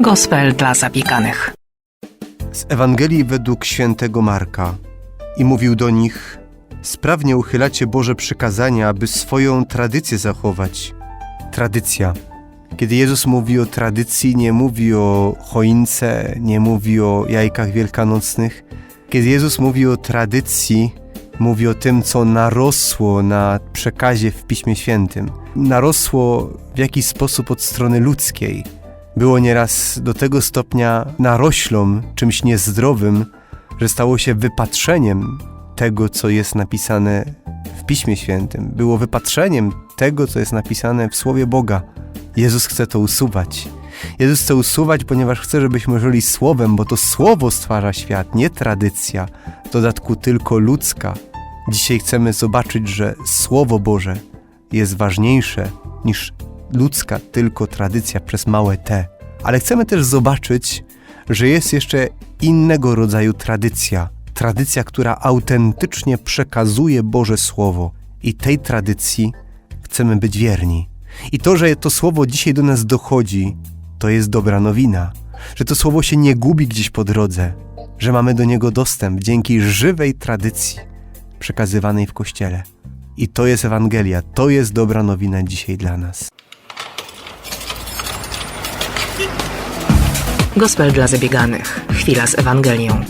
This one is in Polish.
Gospel dla zabieganych. Z Ewangelii według świętego Marka. I mówił do nich: Sprawnie uchylacie Boże przykazania, aby swoją tradycję zachować. Tradycja. Kiedy Jezus mówi o tradycji, nie mówi o choince, nie mówi o jajkach wielkanocnych. Kiedy Jezus mówi o tradycji, mówi o tym, co narosło na przekazie w Piśmie Świętym. Narosło w jakiś sposób od strony ludzkiej było nieraz do tego stopnia naroślą, czymś niezdrowym, że stało się wypatrzeniem tego, co jest napisane w Piśmie Świętym. Było wypatrzeniem tego, co jest napisane w Słowie Boga. Jezus chce to usuwać. Jezus chce usuwać, ponieważ chce, żebyśmy żyli Słowem, bo to Słowo stwarza świat, nie tradycja, w dodatku tylko ludzka. Dzisiaj chcemy zobaczyć, że Słowo Boże jest ważniejsze niż ludzka tylko tradycja przez małe T. Ale chcemy też zobaczyć, że jest jeszcze innego rodzaju tradycja. Tradycja, która autentycznie przekazuje Boże Słowo. I tej tradycji chcemy być wierni. I to, że to Słowo dzisiaj do nas dochodzi, to jest dobra nowina. Że to Słowo się nie gubi gdzieś po drodze, że mamy do niego dostęp dzięki żywej tradycji przekazywanej w Kościele. I to jest Ewangelia, to jest dobra nowina dzisiaj dla nas. Gospel dla zabieganych. Chwila z Ewangelią.